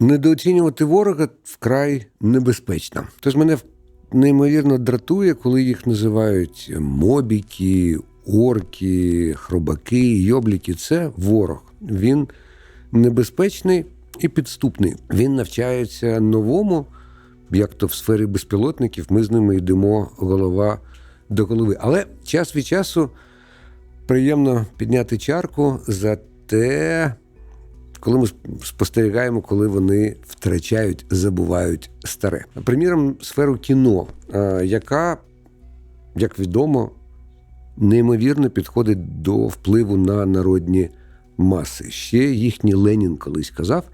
Недооцінювати ворога вкрай небезпечно. Тож мене неймовірно дратує, коли їх називають мобіки, орки, хробаки, йобліки. Це ворог. Він небезпечний і підступний. Він навчається новому, як то в сфері безпілотників, ми з ними йдемо голова до голови. Але час від часу приємно підняти чарку за те, коли ми спостерігаємо, коли вони втрачають, забувають старе. Приміром, сферу кіно, е, яка, як відомо, неймовірно підходить до впливу на народні маси. Ще їхній Ленін колись казав.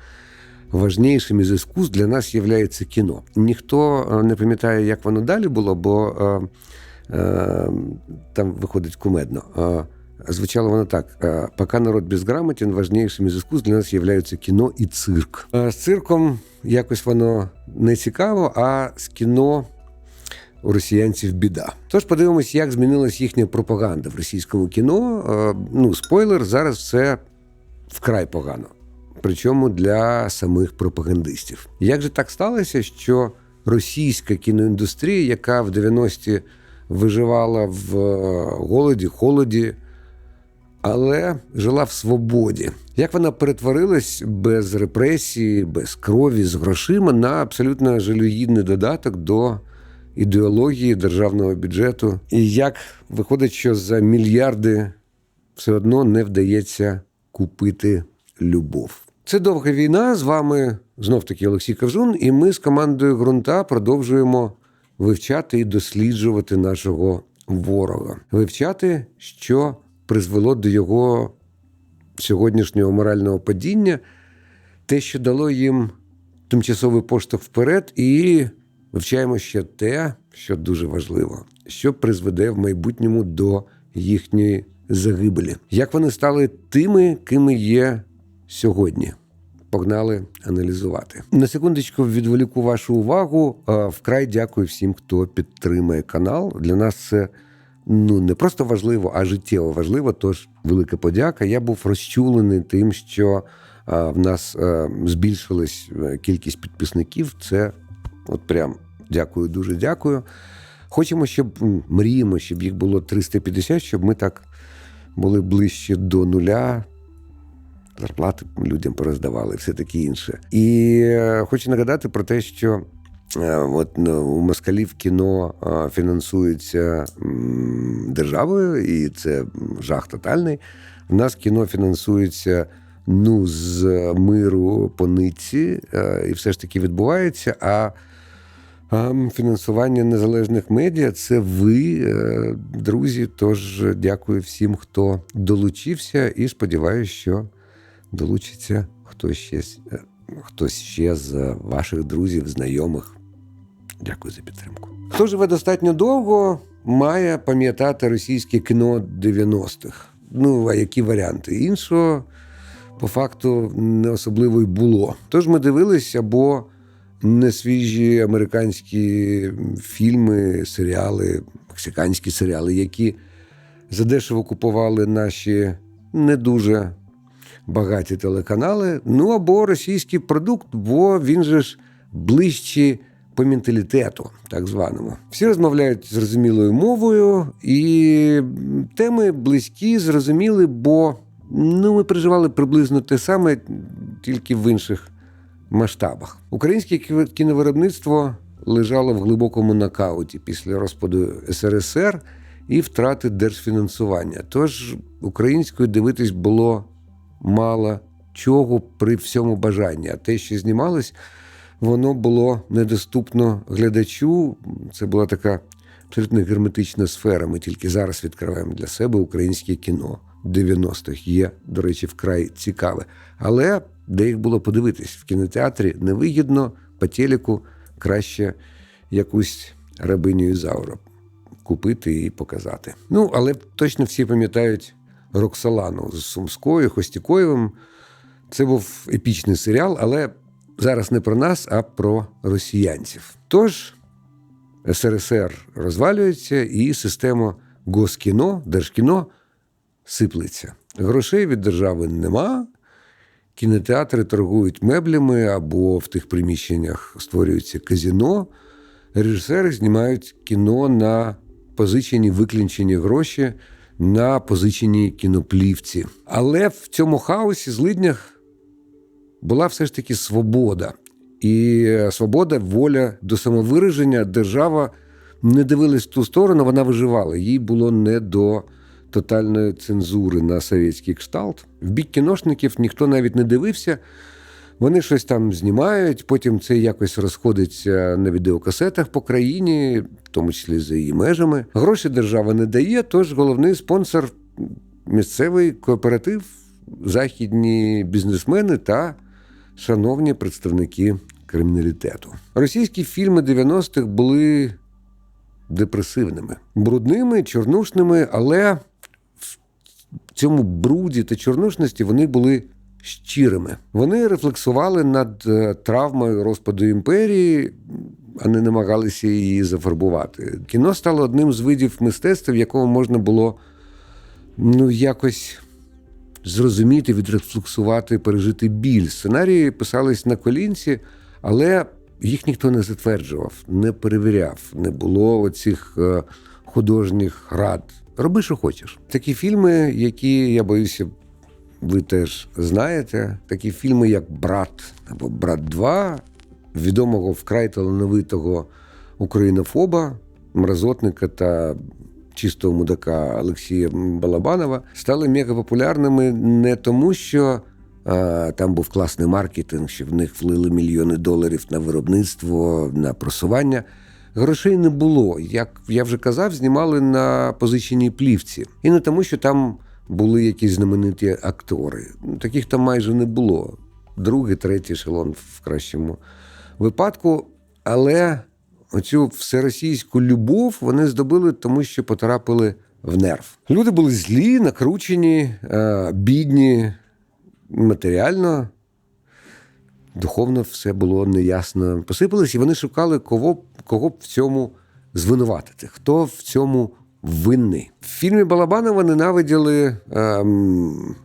Важнішим із іскус для нас є кіно. Ніхто е, не пам'ятає, як воно далі було, бо е, е, там виходить кумедно. Е, Звучало воно так: е, поки народ безграмотен, важнішим із іскус для нас є кіно і цирк. З цирком якось воно не цікаво, а з кіно у росіянців біда. Тож подивимось, як змінилась їхня пропаганда в російському кіно. Е, Ну, спойлер, зараз все вкрай погано. Причому для самих пропагандистів. Як же так сталося, що російська кіноіндустрія, яка в 90-ті виживала в е, голоді, холоді, але жила в свободі. Як вона перетворилась без репресії, без крові, з грошима на абсолютно жалюгідний додаток до ідеології державного бюджету? І як виходить, що за мільярди все одно не вдається купити любов? Це довга війна. З вами знов таки Олексій Кавжун, і ми з командою ґрунта продовжуємо вивчати і досліджувати нашого ворога, вивчати, що призвело до його сьогоднішнього морального падіння, те, що дало їм тимчасовий поштовх вперед, і вивчаємо ще те, що дуже важливо, що призведе в майбутньому до їхньої загибелі. Як вони стали тими, кими є сьогодні? Погнали аналізувати. На секундочку відволіку вашу увагу. Вкрай дякую всім, хто підтримує канал. Для нас це ну не просто важливо, а життєво важливо. Тож велика подяка. Я був розчулений тим, що а, в нас а, збільшилась е, кількість підписників. Це от прям дякую, дуже дякую. Хочемо, щоб мріємо, щоб їх було 350, щоб ми так були ближче до нуля. Зарплати людям пороздавали, все таке інше. І е, хочу нагадати про те, що е, от ну, у москалів кіно е, фінансується державою, і це жах тотальний. В нас кіно фінансується ну, з миру по нитці, е, і все ж таки відбувається. А фінансування незалежних медіа це ви, е, друзі. Тож дякую всім, хто долучився, і сподіваюся, що долучиться хтось ще, е, хтось ще з ваших друзів, знайомих. Дякую за підтримку. Хто живе достатньо довго, має пам'ятати російське кіно 90-х. Ну, а які варіанти? Іншого, по факту, не особливо й було. Тож ми дивились або несвіжі американські фільми, серіали, мексиканські серіали, які задешево купували наші не дуже багаті телеканали. Ну або російський продукт, бо він же ж ближче по менталітету, так званому. Всі розмовляють зрозумілою мовою, і теми близькі, зрозуміли, бо ну, ми переживали приблизно те саме, тільки в інших масштабах. Українське кіновиробництво лежало в глибокому нокауті після розпаду СРСР і втрати держфінансування. Тож українською дивитись було мало чого при всьому бажанні. А те, що знімалось, воно було недоступно глядачу. Це була така абсолютно герметична сфера. Ми тільки зараз відкриваємо для себе українське кіно 90-х. Є, до речі, вкрай цікаве. Але де їх було подивитись в кінотеатрі невигідно, по телеку краще якусь рабиню Ізаура купити і показати. Ну, але точно всі пам'ятають Роксолану з Сумською, Хостікоєвим. Це був епічний серіал, але зараз не про нас, а про росіянців. Тож СРСР розвалюється, і система госкіно, держкіно сиплеться. Грошей від держави нема, кінотеатри торгують меблями або в тих приміщеннях створюється казіно. Режисери знімають кіно на позичені виклінчені гроші на позиченій кіноплівці. Але в цьому хаосі, злиднях, була все ж таки свобода. І е, свобода, воля до самовираження, держава не дивилась в ту сторону, вона виживала. Їй було не до тотальної цензури на совєтський кшталт. В бік кіношників ніхто навіть не дивився. Вони щось там знімають, потім це якось розходиться на відеокасетах по країні, в тому числі за її межами. Гроші держава не дає, тож головний спонсор місцевий кооператив, західні бізнесмени та шановні представники криміналітету. Російські фільми 90-х були депресивними, брудними, чорнушними, але в цьому бруді та чорнушності вони були щирими. Вони рефлексували над е, травмою розпаду імперії, а не намагалися її зафарбувати. Кіно стало одним з видів мистецтва, в якому можна було ну, якось зрозуміти, відрефлексувати, пережити біль. Сценарії писались на колінці, але їх ніхто не затверджував, не перевіряв, не було оцих е, художніх рад. Роби, що хочеш. Такі фільми, які я боюся, ви теж знаєте, такі фільми, як Брат або Брат 2, відомого вкрай талановитого українофоба, мразотника та чистого мудака Олексія Балабанова, стали мегапопулярними не тому, що там був класний маркетинг, що в них влили мільйони доларів на виробництво, на просування. Грошей не було. Як я вже казав, знімали на позиченій плівці. І не тому, що там були якісь знамениті актори. Таких там майже не було. Другий, третій ешелон в кращому випадку. Але оцю всеросійську любов вони здобули, тому що потрапили в нерв. Люди були злі, накручені, е, бідні матеріально. Духовно все було неясно. Посипалось, і вони шукали, кого, кого б в цьому звинуватити, хто в цьому винний. В фільмі Балабанова ненавиділи ем,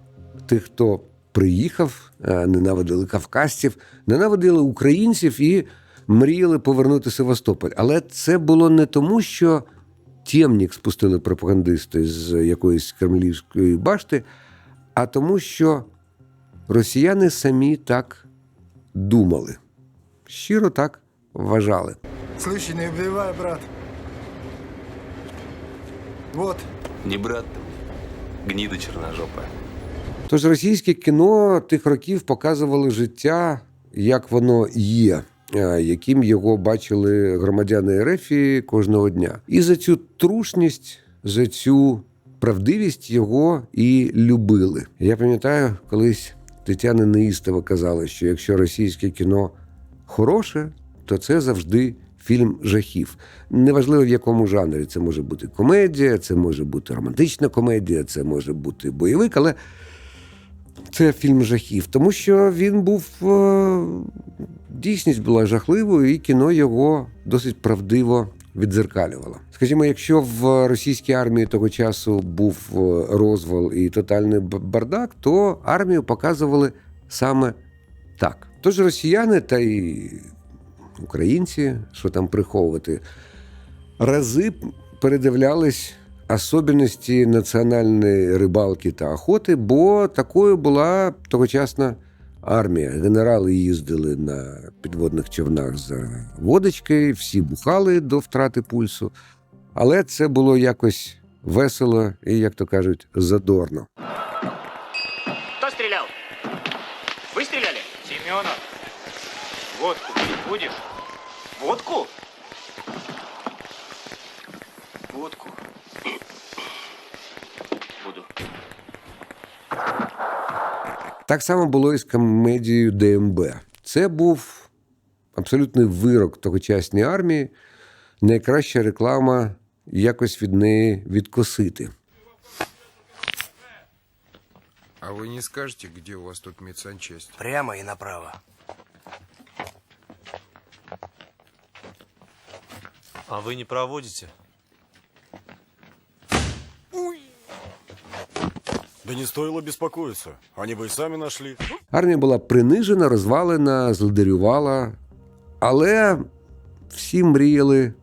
тих, хто приїхав, е, ненавиділи кавказців, ненавиділи українців і мріяли повернути Севастополь. Але це було не тому, що Тємнік спустили пропагандисти з якоїсь кремлівської башти, а тому, що росіяни самі так думали. Щиро так вважали. Слышь, не убивай, брат. Вот, Не брат ты мне, гнида черножопая. Тож російське кіно тих років показувало життя, як воно є, е, яким його бачили громадяни РФ кожного дня. І за цю трушність, за цю правдивість його і любили. Я пам'ятаю, колись Тетяна Неїстова казала, що якщо російське кіно хороше, то це завжди фільм жахів. Неважливо в якому жанрі. Це може бути комедія, це може бути романтична комедія, це може бути бойовик, але це фільм жахів, тому що він був е, дійсність була жахливою, і кіно його досить правдиво відзеркалювало. Скажімо, якщо в російській армії того часу був е, розвал і тотальний бардак, то армію показували саме так. Тож росіяни та й українці, що там приховувати, рази передивлялись особливості національної рибалки та охоти, бо такою була тогочасна армія. Генерали їздили на підводних човнах за водочкою, всі бухали до втрати пульсу. Але це було якось весело і, як то кажуть, задорно. Будешь? Водку? Водку. Буду. Так само було і з комедією ДМБ. Це був абсолютний вирок тогочасній армії, найкраща реклама якось від неї відкосити. А вы не скажете, где у вас тут медсанчасть? прямо и направо. А вы не проводите? Да не стоило беспокоиться. Они бы и сами нашли. Армія була принижена, розвалена, злидарювала, але всі мріяли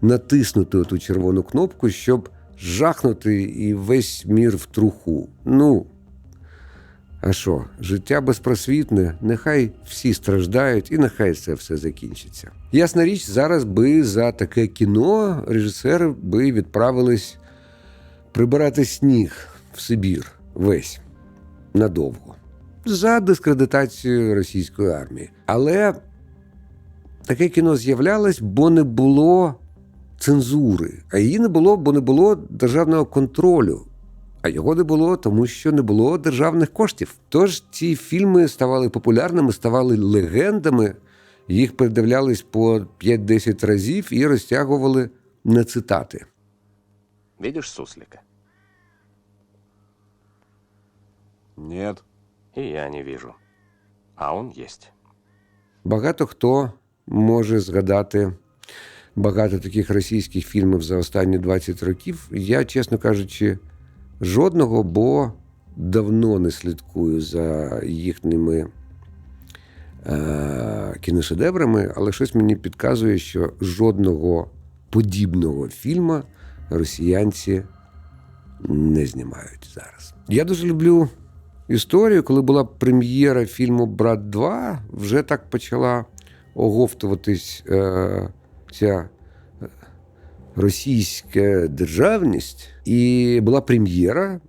натиснути ту червону кнопку, щоб жахнути і весь мір в труху. Ну, а що, життя безпросвітне, нехай всі страждають, і нехай це все закінчиться. Ясна річ, зараз би за таке кіно режисери би відправились прибирати сніг в Сибір весь надовго за дискредитацію російської армії. Але таке кіно з'являлось, бо не було цензури. А її не було, бо не було державного контролю. А його не було, тому що не було державних коштів. Тож ці фільми ставали популярними, ставали легендами, їх передивлялись по 5-10 разів і розтягували на цитати. Видишь суслика? Нет. И я не вижу. А он есть. Багато хто може згадати багато таких російських фільмів за останні 20 років. Я, чесно кажучи, жодного, бо давно не слідкую за їхніми е- кіношедеврами, але щось мені підказує, що жодного подібного фільму росіянці не знімають зараз. Я дуже люблю історію, коли була прем'єра фільму Брат 2, вже так почала оговтуватись е, ця російська державність. І була прем'єра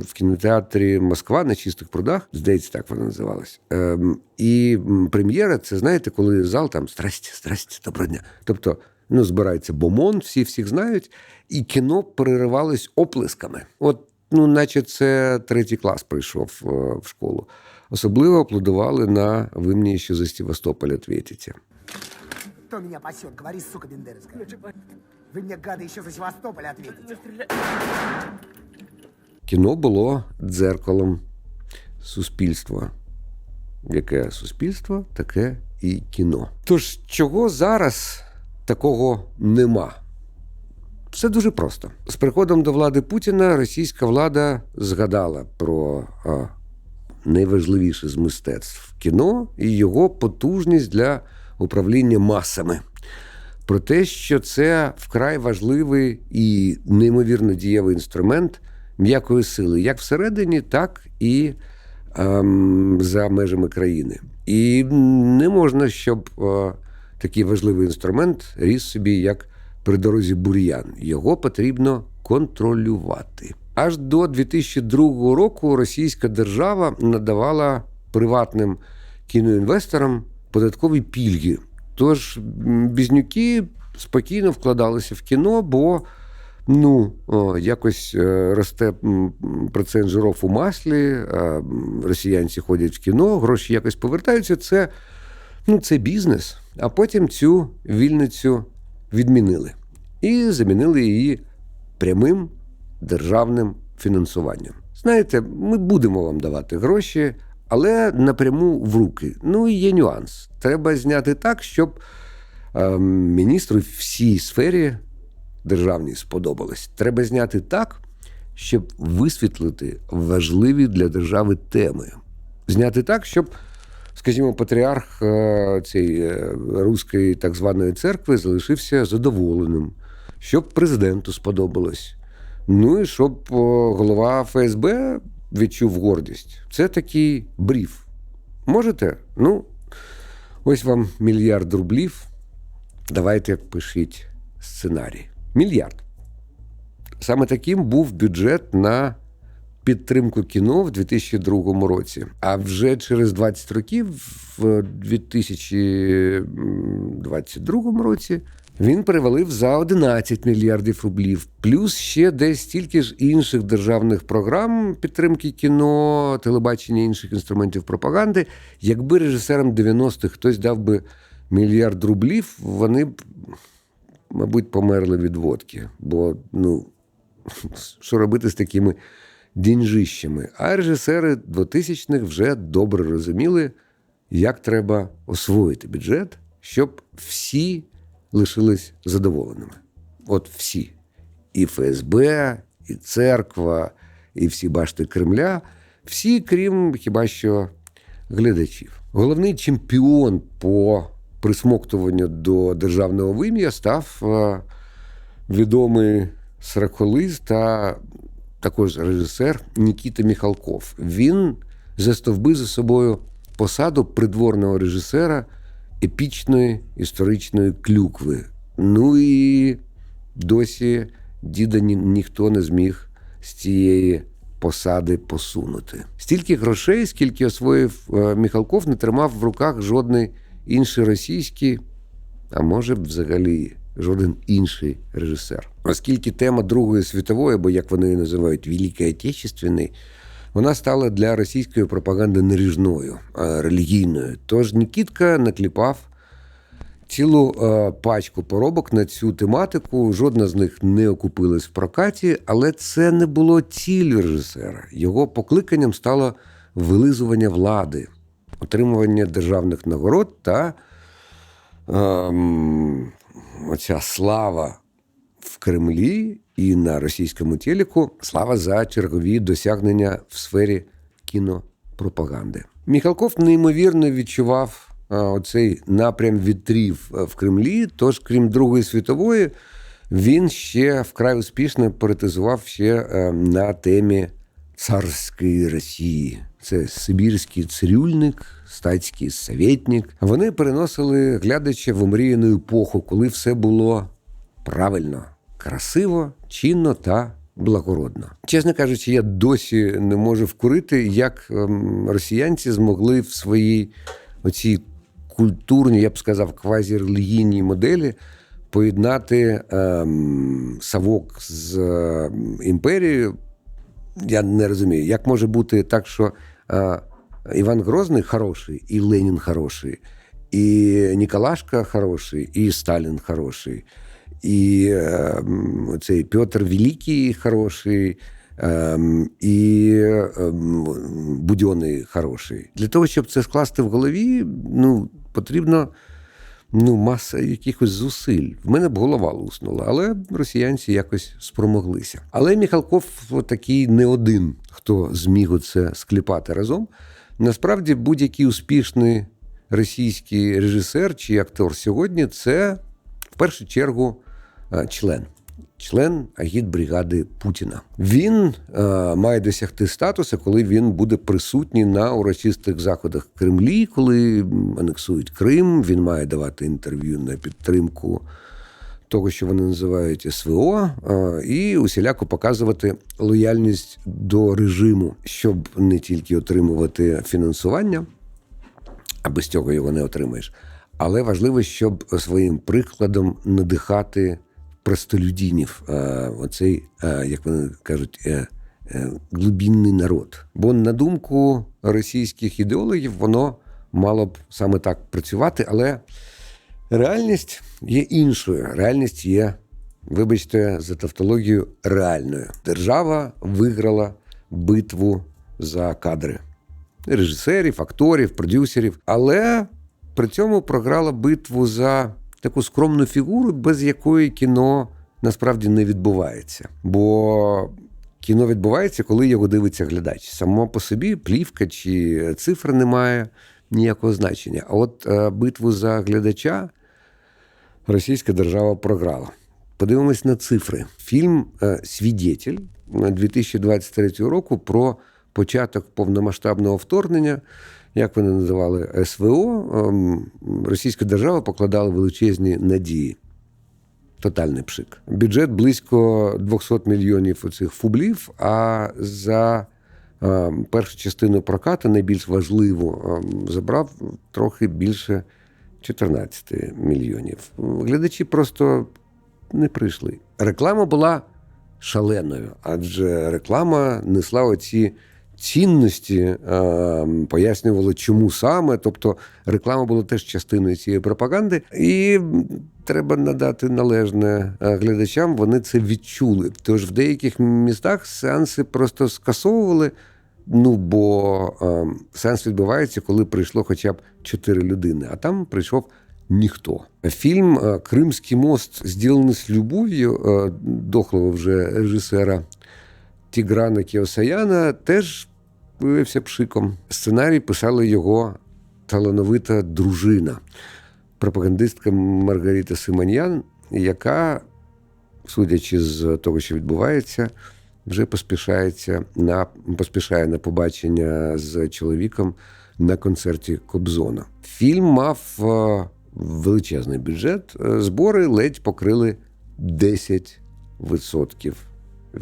в кінотеатрі Москва на чистих прудах. Здається, так вона називалась. Ем, і прем'єра це знаєте, коли зал там здрасте, здрасте, доброго дня. Тобто, ну, збирається бомон, всі всіх знають, і кіно переривалось оплесками. От, ну, наче це третій клас прийшов е, в школу. Особливо аплодували на «Ви мені ще за Севастополь ответите». Кто меня пасет? Говори, сука бендерская. Вы мне, гады, еще за Севастополь ответите. Кіно було дзеркалом суспільства. Яке суспільство, таке і кіно. Тож, чого зараз такого нема? Все дуже просто. З приходом до влади Путіна російська влада згадала про а, найважливіше з мистецтв кіно і його потужність для управління масами. Про те, що це вкрай важливий і неймовірно дієвий інструмент м'якої сили, як всередині, так і ем, за межами країни. І не можна, щоб е, такий важливий інструмент ріс собі як при дорозі бур'ян. Його потрібно контролювати. Аж до 2002 року російська держава надавала приватним кіноінвесторам податкові пільги. Тож бізнюки спокійно вкладалися в кіно, бо ну, якось е, росте процент жиров у маслі, росіянці ходять в кіно, гроші якось повертаються. Це, ну, це бізнес. А потім цю вільницю відмінили і замінили її прямим державним фінансуванням. Знаєте, ми будемо вам давати гроші, але напряму в руки. Ну і є нюанс. Треба зняти так, щоб е, міністру всій сфері державній сподобалось. Треба зняти так, щоб висвітлити важливі для держави теми. Зняти так, щоб, скажімо, патріарх е, цієї е, руської так званої церкви залишився задоволеним, щоб президенту сподобалось. Ну і щоб голова ФСБ відчув гордість. Це такий бриф. Можете? Ну, ось вам мільярд рублів. Давайте пишіть сценарій. Мільярд. Саме таким був бюджет на підтримку кіно в 2002 році. А вже через 20 років, в 2022 році, він перевалив за 11 мільярдів рублів, плюс ще десь стільки ж інших державних програм підтримки кіно, телебачення інших інструментів пропаганди. Якби режисерам 90-х хтось дав би мільярд рублів, вони б, мабуть, померли від водки. Бо, ну, що робити з такими дінжищами? А режисери 2000-х вже добре розуміли, як треба освоїти бюджет, щоб всі лишились задоволеними. От всі. І ФСБ, і церква, і всі башти Кремля. Всі, крім хіба що глядачів. Головний чемпіон по присмоктуванню до державного вим'я став е, відомий сраколист та також режисер Нікіта Міхалков. Він застовбив за собою посаду придворного режисера епічної історичної клюкви. Ну і досі діда ні, ніхто не зміг з цієї посади посунути. Стільки грошей, скільки освоїв е, Міхалков, не тримав в руках жодний інший російський, а може взагалі жоден інший режисер. Оскільки тема Другої світової, або як вони її називають Великої Отечественної, вона стала для російської пропаганди наріжною, релігійною. Тож Нікітка накліпав цілу е, пачку поробок на цю тематику. Жодна з них не окупилась в прокаті, але це не було ціллю режисера. Його покликанням стало вилизування влади, отримування державних нагород та ем, оця слава Кремлі і на російському телеку слава за чергові досягнення в сфері кінопропаганди. Міхалков неймовірно відчував оцей напрям вітрів е, в Кремлі. Тож, крім Другої світової, він ще вкрай успішно політизував ще е, на темі царської Росії. Це Сибірський цирюльник, статський советник. Вони переносили глядача в омріяну епоху, коли все було правильно, красиво, чинно та благородно. Чесно кажучи, я досі не можу вкурити, як ем, росіянці змогли в своїй оцій культурній, я б сказав, квазірелігійній моделі поєднати ем, савок з е, імперією. Я не розумію, як може бути так, що е, Іван Грозний хороший, і Ленін хороший, і Ніколашка хороший, і Сталін хороший, і е, цей Петр Великий хороший, е, і е, м, хороший. Для того, щоб це скласти в голові, ну, потрібно ну, маса якихось зусиль. В мене б голова луснула, але росіянці якось спромоглися. Але Міхалков такий не один, хто зміг це скліпати разом. Насправді, будь-який успішний російський режисер чи актор сьогодні це в першу чергу член. Член агітбригади Путіна. Він е, має досягти статусу, коли він буде присутній на урочистих заходах Кремлі, коли анексують Крим. Він має давати інтерв'ю на підтримку того, що вони називають СВО, е, і усіляко показувати лояльність до режиму, щоб не тільки отримувати фінансування, а без цього його не отримаєш. Але важливо, щоб своїм прикладом надихати простолюдинів, е, оцей, як вони кажуть, е, е, глибінний народ. Бо на думку російських ідеологів, воно мало б саме так працювати, але реальність є іншою. Реальність є, вибачте, за тавтологію, реальною. Держава виграла битву за кадри режисерів, акторів, продюсерів, але при цьому програла битву за таку скромну фігуру, без якої кіно насправді не відбувається. Бо кіно відбувається, коли його дивиться глядач. Само по собі плівка чи цифра не має ніякого значення. А от е, битву за глядача російська держава програла. Подивимось на цифри. Фільм е, Свідетель 2023 року про початок повномасштабного вторгнення, як вони називали СВО, ем, російська держава покладала величезні надії. Тотальний пшик. Бюджет близько 200 мільйонів оцих фублів. А за е, першу частину прокату, найбільш важливу, е, забрав трохи більше 14 мільйонів. Глядачі просто не прийшли. Реклама була шаленою, адже реклама несла оці цінності, е, пояснювала, чому саме. Тобто реклама була теж частиною цієї пропаганди, і треба надати належне е, глядачам. Вони це відчули. Тож в деяких містах сеанси просто скасовували. Ну, бо е, сеанс відбувається, коли прийшло хоча б чотири людини, а там прийшов ніхто. Фільм е, Кримський мост, зділений з любов'ю, е, дохлого вже режисера Тіграна Кіосаяна теж виявився пшиком. Сценарій писала його талановита дружина, пропагандистка Маргарита Симоньян, яка, судячи з того, що відбувається, вже поспішається на поспішає на побачення з чоловіком на концерті Кобзона. Фільм мав е, величезний бюджет. Е, Збори ледь покрили 10%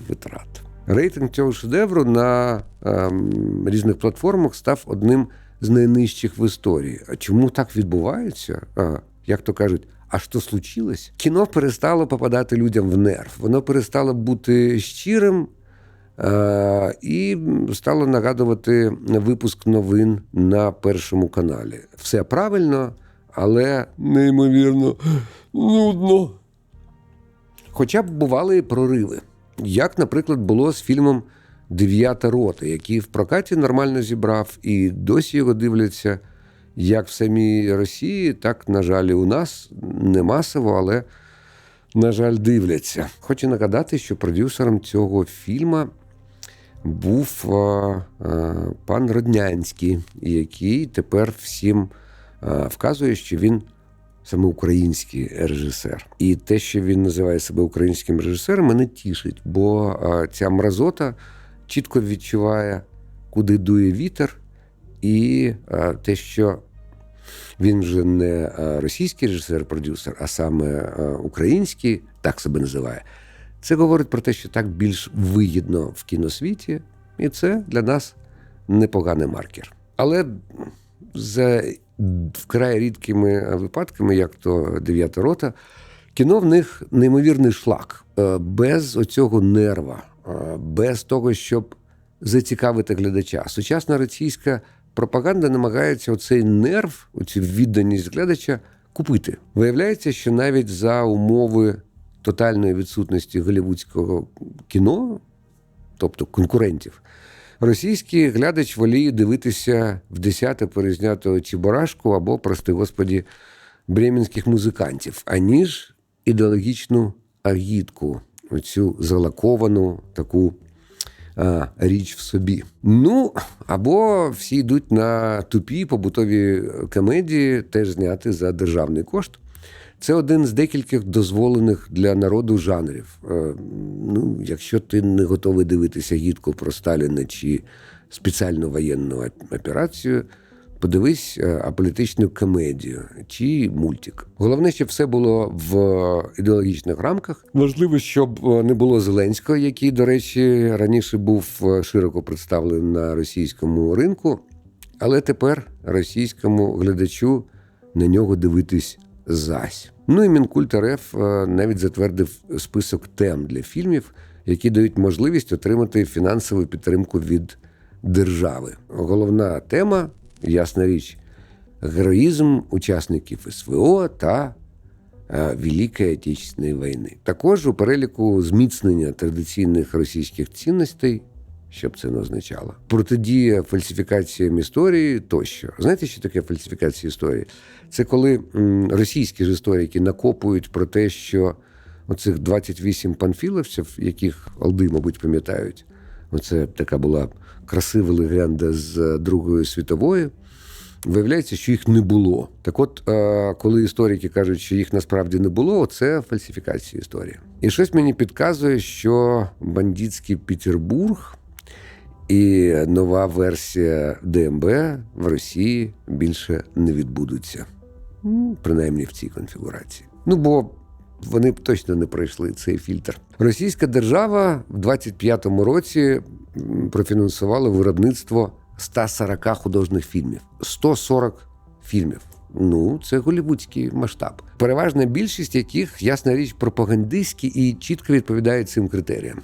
витрат. Рейтинг цього шедевру на ем, різних платформах став одним з найнижчих в історії. А чому так відбувається? А, як то кажуть, а що случилось? Кіно перестало попадати людям в нерв. Воно перестало бути щирим е, і стало нагадувати випуск новин на першому каналі. Все правильно, але неймовірно нудно. Хоча б бували і прориви. Як, наприклад, було з фільмом Дев'ята рота, який в прокаті нормально зібрав, і досі його дивляться як в самій Росії, так, на жаль, і у нас не масово, але, на жаль, дивляться. Хочу нагадати, що продюсером цього фільму був а, а, пан Роднянський, який тепер всім а, вказує, що він саме український режисер. І те, що він називає себе українським режисером, мене тішить, бо ця мразота чітко відчуває, куди дує вітер, і те, що він вже не російський режисер-продюсер, а саме український, так себе називає. Це говорить про те, що так більш вигідно в кіносвіті, і це для нас непоганий маркер. Але за вкрай рідкими випадками, як то дев'ята рота, кіно в них неймовірний шлак, Е, без оцього нерва, е, без того, щоб зацікавити глядача. Сучасна російська пропаганда намагається оцей нерв, оцю відданість глядача купити. Виявляється, що навіть за умови тотальної відсутності голівудського кіно, тобто конкурентів, російський глядач воліє дивитися в десяте перезнятого Чебурашку або, прости господі, бременських музикантів, аніж ідеологічну агітку, оцю залаковану таку а, річ в собі. Ну, або всі йдуть на тупі побутові комедії, теж зняти за державний кошт. Це один з декількох дозволених для народу жанрів. Е, Ну, якщо ти не готовий дивитися гідку про Сталіна чи спеціальну воєнну операцію, подивись е, аполітичну комедію чи мультик. Головне, щоб все було в ідеологічних рамках. Важливо, щоб е, не було Зеленського, який, до речі, раніше був широко представлений на російському ринку, але тепер російському глядачу на нього дивитись зась. Ну і Мінкульт РФ е, навіть затвердив список тем для фільмів, які дають можливість отримати фінансову підтримку від держави. Головна тема, ясна річ, героїзм учасників СВО та е, Великої Отечественної війни. Також у переліку зміцнення традиційних російських цінностей, що б це не означало, протидія фальсифікаціям історії тощо. Знаєте, що таке фальсифікація історії? Це коли російські ж історики накопують про те, що оцих 28 панфіловців, яких Алди, мабуть, пам'ятають, оце така була красива легенда з Другої світової. Виявляється, що їх не було. Так от, е, коли історики кажуть, що їх насправді не було, це фальсифікація історії. І щось мені підказує, що бандитський Петербург і нова версія ДМБ в Росії більше не відбудуться. Ну, Принаймні в цій конфігурації. Ну бо вони б точно не пройшли цей фільтр. Російська держава в 25-му році профінансувала виробництво 140 художніх фільмів. 140 фільмів. Ну, це голівудський масштаб. Переважна більшість яких, ясна річ, пропагандистські і чітко відповідають цим критеріям.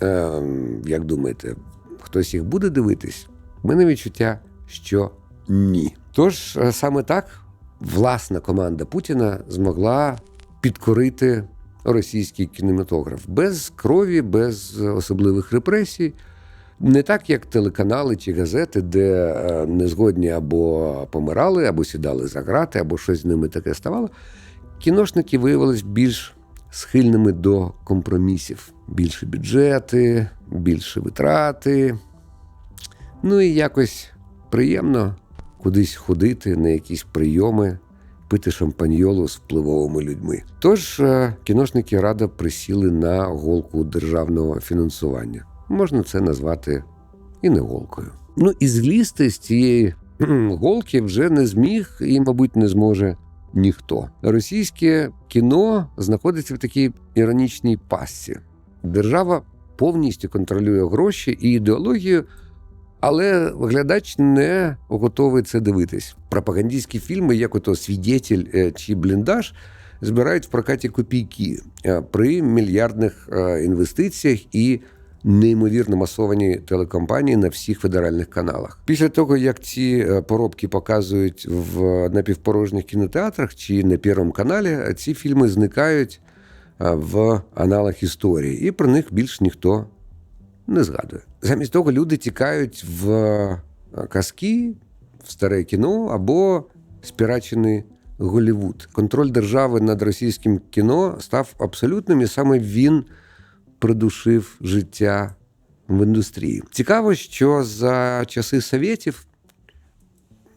Ем, як думаєте, хтось їх буде дивитись? У мене відчуття, що ні. Тож е, саме так власна команда Путіна змогла підкорити російський кінематограф без крові, без особливих репресій. Не так, як телеканали чи газети, де е, незгодні або помирали, або сідали за грати, або щось з ними таке ставало. Кіношники виявилися більш схильними до компромісів. Більше бюджети, більше витрати. Ну і якось приємно кудись ходити на якісь прийоми, пити шампаньолу з впливовими людьми. Тож е, кіношники радо присіли на голку державного фінансування. Можна це назвати і не голкою. Ну і злізти з цієї голки вже не зміг і, мабуть, не зможе ніхто. Російське кіно знаходиться в такій іронічній пастці. Держава повністю контролює гроші і ідеологію, але глядач не готовий це дивитись. Пропагандистські фільми, як ото свідетель е, чи бліндаж, збирають в прокаті копійки е, при мільярдних е, інвестиціях і неймовірно масовані телекомпанії на всіх федеральних каналах. Після того, як ці е, поробки показують в напівпорожніх кінотеатрах чи на Первому каналі, ці фільми зникають е, в аналах історії, і про них більш ніхто не згадує. Замість того люди тікають в е, казки, в старе кіно або спірачений Голівуд. Контроль держави над російським кіно став абсолютним, і саме він придушив життя в індустрії. Цікаво, що за часи совєтів,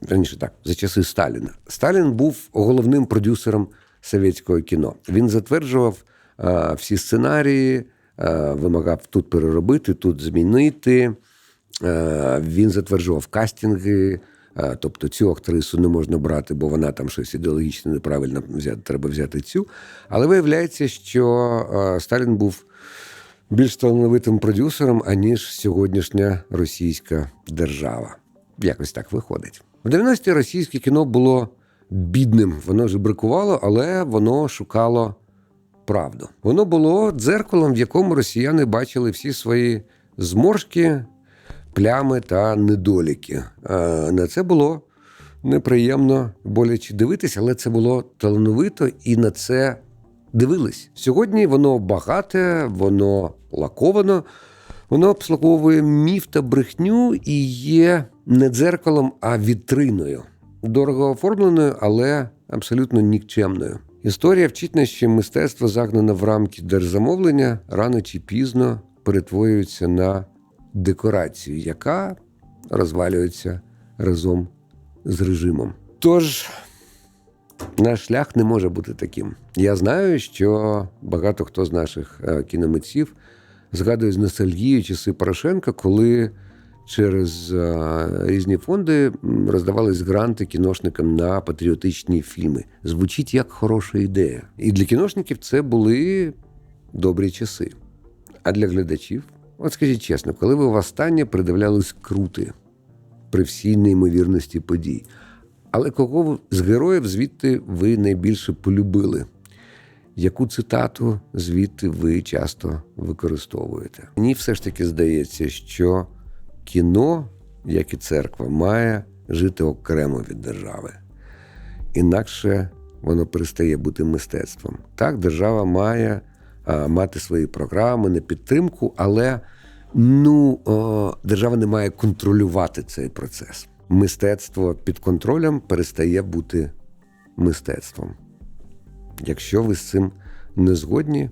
раніше так, за часи Сталіна, Сталін був головним продюсером совєтського кіно. Він затверджував е, всі сценарії, е, вимагав тут переробити, тут змінити. Е, він затверджував кастинги. Тобто цю актрису не можна брати, бо вона там щось ідеологічно неправильно взяти, треба взяти цю. Але виявляється, що Сталін був більш талановитим продюсером, аніж сьогоднішня російська держава. Якось так виходить. В 90-ті російське кіно було бідним, воно ж бракувало, але воно шукало правду. Воно було дзеркалом, в якому росіяни бачили всі свої зморшки, плями та недоліки. На це було неприємно боляче дивитися, але це було талановито і на це дивились. Сьогодні воно багате, воно лаковано, воно обслуговує міф та брехню і є не дзеркалом, а вітриною. Дорого оформленою, але абсолютно нікчемною. Історія вчить нас, що мистецтво, загнане в рамки держзамовлення, рано чи пізно перетворюється на декорацію, яка розвалюється разом з режимом. Тож наш шлях не може бути таким. Я знаю, що багато хто з наших е, кіномитців згадує з ностальгією часи Порошенка, коли через е, різні фонди роздавались гранти кіношникам на патріотичні фільми. Звучить як хороша ідея. І для кіношників це були добрі часи. А для глядачів, от скажіть чесно, коли ви востаннє придивлялись крути при всій неймовірності подій. Але кого з героїв звідти ви найбільше полюбили? Яку цитату звідти ви часто використовуєте? Мені все ж таки здається, що кіно, як і церква, має жити окремо від держави. Інакше воно перестає бути мистецтвом. Так, держава має а, мати свої програми на підтримку, але ну, о, держава не має контролювати цей процес. Мистецтво під контролем перестає бути мистецтвом. Якщо ви з цим не згодні,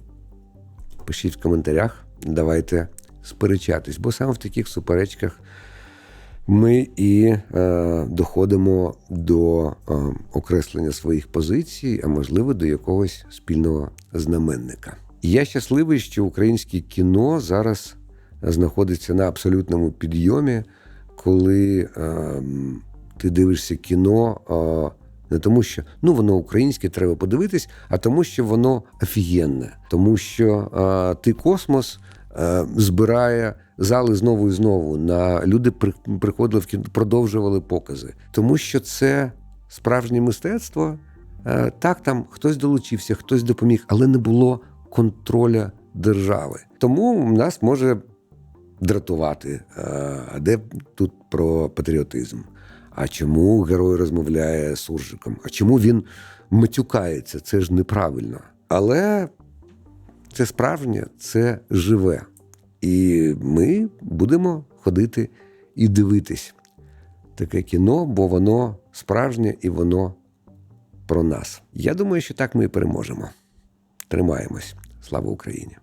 пишіть в коментарях, давайте сперечатись, бо саме в таких суперечках ми і е, доходимо до е, окреслення своїх позицій, а можливо до якогось спільного знаменника. Я щасливий, що українське кіно зараз знаходиться на абсолютному підйомі, коли е, ти дивишся кіно. Е, не тому, що ну воно українське, треба подивитись, а тому, що воно офігенне, тому що е, ти космос е, збирає зали знову і знову. На люди приходили в кіно, продовжували покази, тому що це справжнє мистецтво. Е, так, там хтось долучився, хтось допоміг, але не було контроля держави. Тому нас може дратувати. Е, А де тут про патріотизм? А чому герой розмовляє з суржиком? А чому він матюкається? Це ж неправильно. Але це справжнє, це живе. І ми будемо ходити і дивитись таке кіно, бо воно справжнє і воно про нас. Я думаю, що так ми і переможемо. Тримаємось. Слава Україні!